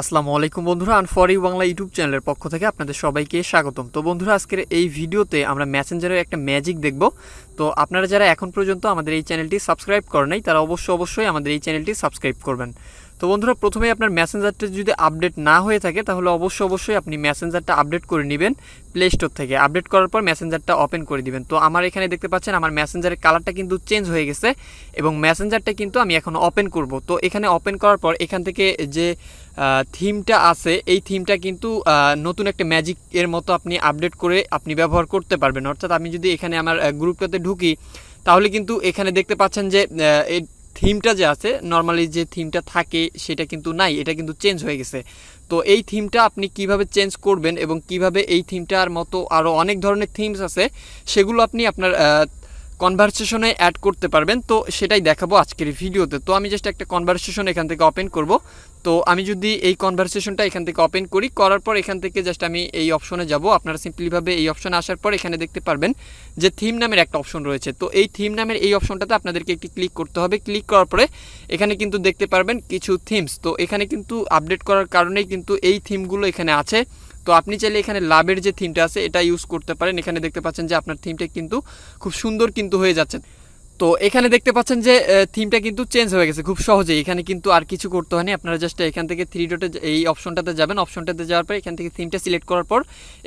আসসালামু আলাইকুম বন্ধুরা আন ফর ইউ বাংলা ইউটিউব চ্যানেলের পক্ষ থেকে আপনাদের সবাইকে স্বাগতম। তো বন্ধুরা, আজকের এই ভিডিওতে আমরা ম্যাসেঞ্জারের একটা ম্যাজিক দেখব। তো আপনারা যারা এখন পর্যন্ত আমাদের এই চ্যানেলটি সাবস্ক্রাইব করেন নাই, তারা অবশ্যই অবশ্যই আমাদের এই চ্যানেলটি সাবস্ক্রাইব করবেন। তো বন্ধুরা প্রথমে আপনার মেসেঞ্জারটা যদি আপডেট না হয়ে থাকে, তাহলে অবশ্যই অবশ্যই আপনি মেসেঞ্জারটা আপডেট করে নেবেন প্লে স্টোর থেকে। আপডেট করার পর মেসেঞ্জারটা ওপেন করে দিবেন। তো আমার এখানে দেখতে পাচ্ছেন, আমার মেসেঞ্জারের কালারটা কিন্তু চেঞ্জ হয়ে গেছে এবং মেসেঞ্জারটা কিন্তু আমি এখন ওপেন করব। তো এখানে ওপেন করার পর এখান থেকে যে থিমটা আছে, এই থিমটা কিন্তু নতুন একটা ম্যাজিক এর মতো আপনি আপডেট করে আপনি ব্যবহার করতে পারবেন। অর্থাৎ আমি যদি এখানে আমার গ্রুপটাতে ঢুকি, তাহলে কিন্তু এখানে দেখতে পাচ্ছেন যে থিমটা যে আছে নর্মালি যে থিমটা থাকে সেটা কিন্তু নাই, এটা কিন্তু চেঞ্জ হয়ে গেছে। তো এই থিমটা আপনি কীভাবে চেঞ্জ করবেন এবং কীভাবে এই থিমটার মতো আরও অনেক ধরনের থিমস আছে, সেগুলো আপনি আপনার কনভারসেশনে অ্যাড করতে পারবেন। তো সেটাই দেখাবো আজকের ভিডিওতে। তো আমি জাস্ট একটা কনভারসেশন এখান থেকে ওপেন করব। তো আমি যদি এই কনভারসেশনটা এখান থেকে ওপেন করি, করার পর এখান থেকে জাস্ট আমি এই অপশনে যাব। আপনারা সিম্পলিভাবে এই অপশনে আসার পর এখানে দেখতে পারবেন যে থিম নামের একটা অপশন রয়েছে। তো এই থিম নামের এই অপশনটাতে আপনাদেরকে একটি ক্লিক করতে হবে। ক্লিক করার পরে এখানে কিন্তু দেখতে পারবেন কিছু থিমস তো এখানে কিন্তু আপডেট করার কারণেই কিন্তু এই থিমগুলো এখানে আছে। তো আপনি চাইলে এখানে লাভের যে থিমটা আছে, এটা ইউজ করতে পারেন। এখানে দেখতে পাচ্ছেন যে আপনার থিমটা কিন্তু খুব সুন্দর কিন্তু হয়ে যাচ্ছে। তো এখানে দেখতে পাচ্ছেন যে থিমটা কিন্তু চেঞ্জ হয়ে গেছে খুব সহজেই। এখানে কিন্তু আর কিছু করতে হয়নি। আপনারা জাস্ট এখান থেকে থ্রি ডটে এই অপশনটাতে যাবেন। অপশনটাতে যাওয়ার পর এখান থেকে থিমটা সিলেক্ট করার পর,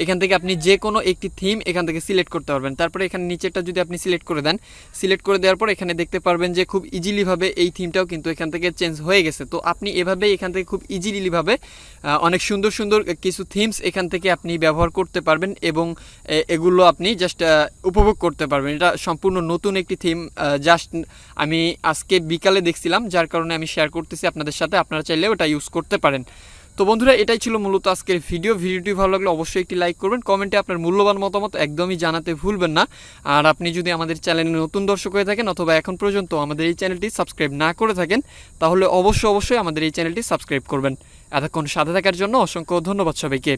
এখান থেকে আপনি যে কোনো একটি থিম এখান থেকে সিলেক্ট করতে পারবেন। তারপরে এখানে নিচেরটা যদি আপনি সিলেক্ট করে দেন সিলেক্ট করে দেওয়ার পর এখানে দেখতে পারবেন যে, খুব ইজিলিভাবে এই থিমটাও কিন্তু এখান থেকে চেঞ্জ হয়ে গেছে। তো আপনি এভাবে এখান থেকে খুব ইজিলিভাবে অনেক সুন্দর সুন্দর কিছু থিমস এখান থেকে আপনি ব্যবহার করতে পারবেন এবং এগুলো আপনি জাস্ট উপভোগ করতে পারবেন। এটা সম্পূর্ণ নতুন একটি থিম জাস্ট আমি আজকে বিকালে দেখছিলাম, যার কারণে আমি শেয়ার করতেছি আপনাদের সাথে। আপনারা চাইলে ওটা ইউজ করতে পারেন। তো বন্ধুরা, এটাই ছিল মূলত আজকের ভিডিও ভিডিওটি ভালো লাগলে অবশ্যই একটি লাইক করবেন। কমেন্টে আপনার মূল্যবান মতামত একদমই জানাতে ভুলবেন না। আর আপনি যদি আমাদের চ্যানেলে নতুন দর্শক হয়ে থাকেন অথবা এখন পর্যন্ত আমাদের এই চ্যানেলটি সাবস্ক্রাইব না করে থাকেন, তাহলে অবশ্যই অবশ্যই আমাদের এই চ্যানেলটি সাবস্ক্রাইব করবেন। এতক্ষণ সাথে থাকার জন্য অসংখ্য ধন্যবাদ সবাইকে।